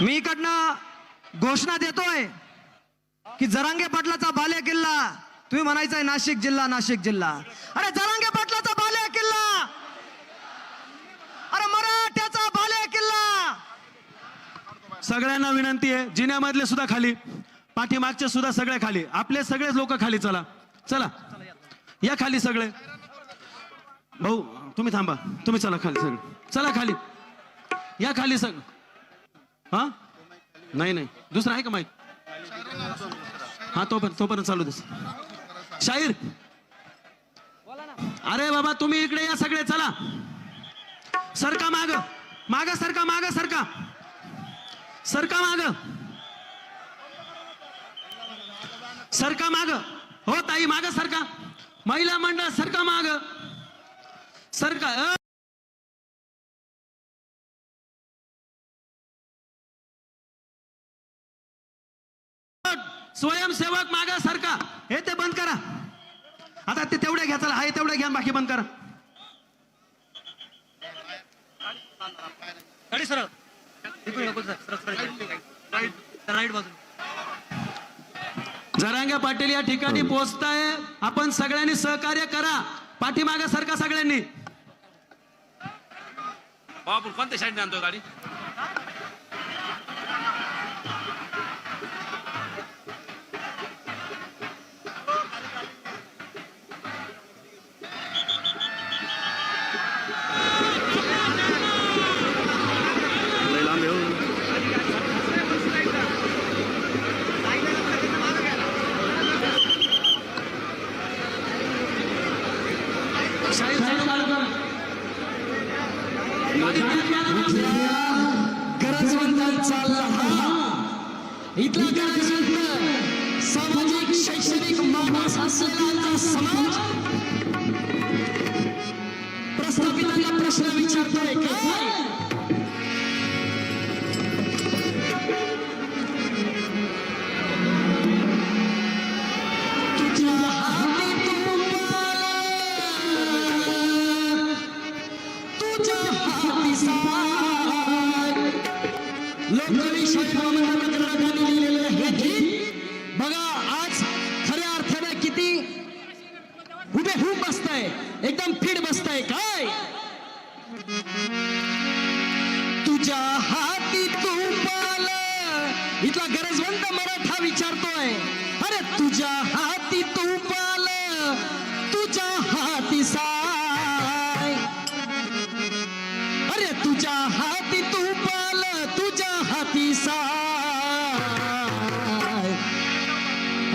मी इकडनं घोषणा देतोय की जरांगे पाटलाचा बाले किल्ला तुम्ही म्हणायचंय नाशिक जिल्हा नाशिक जिल्हा. अरे जरांगे पाटलाचा बाले किल्ला! अरे मराठ्याचा बाले किल्ला! सगळ्यांना विनंती आहे जिन्यामधले सुद्धा खाली पाठीमागचे सुद्धा सगळे खाली. आपले सगळेच लोक खाली चला. चला. या खाली सगळे. भाऊ तुम्ही थांबा. तुम्ही चला खाली सगळे. चला खाली. या खाली सग हा? नाही नाही. दुसरा आहे का माईक हा तोपर्यंत तोपर्यंत चालू दिस शाहीर! अरे बाबा तुम्ही इकडे या सगळे चला. सरका माग. माग सरका माग सरका. सरका माग. सरका माग. हो ताई माग सरका. महिला मंडळ सरका माग. सरका स्वयंसेवक माग सरका हे ते बंद करा. आता ते तेवढे घ्या चला. हा हे तेवढे घ्या बाकी बंद करा. गाडी सरळ. राईट बाजू जरांगे पाटील या ठिकाणी पोहोचताय आपण सगळ्यांनी सहकार्य करा. पाठीमागे सरका सगळ्यांनी. बाबू कोणत्या शाळेत आणतो गाडी? गरजवंतांचा लढा. इथला गरजवंत सामाजिक शैक्षणिक मागास असलेला समाज. प्रस्थापितांना प्रश्न विचारतोय. काय? हे गीत बघा आज खऱ्या अर्थानं किती उभे हुब बसताय एकदम फिट बसताय काय तुझ्या हाती तू पाल इथला गरजवंत मराठा विचारतोय अरे तुझ्या हाती तू पाल तुझ्या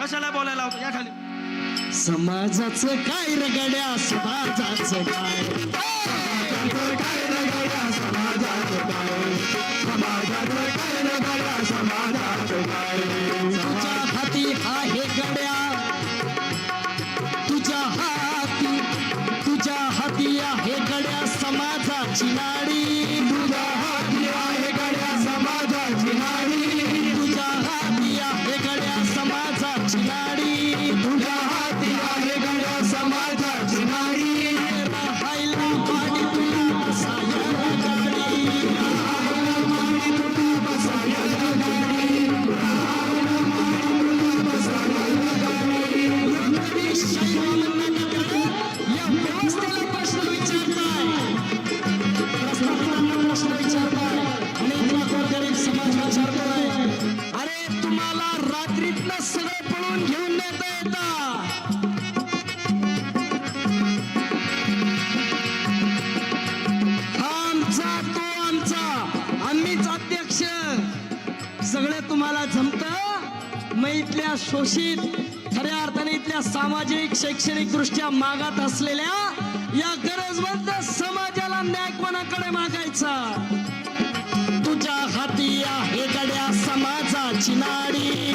कशाला बोलायला होतो? या खाली. समाजाचं काय रगड्या समाजाच काय? समाजाचं काय रगड्या काय? समाजाचं काय रगड्या काय? तुझ्या हाती गड्या. तुझ्या हाती तुझ्या हाती आहे गड्या. समाजाची नाडी. सगळं पळून घेऊन नेता येता. आमचा तो आमचा. आम्हीच अध्यक्ष. सगळं तुम्हाला जमत? मग इथल्या शोषित खऱ्या अर्थाने इथल्या सामाजिक शैक्षणिक दृष्ट्या मागात असलेल्या या गरजवंत समाजाला न्याय कोणाकडे मागायचा. तुझ्या हाती आहे गड्या समाजाची नाडी.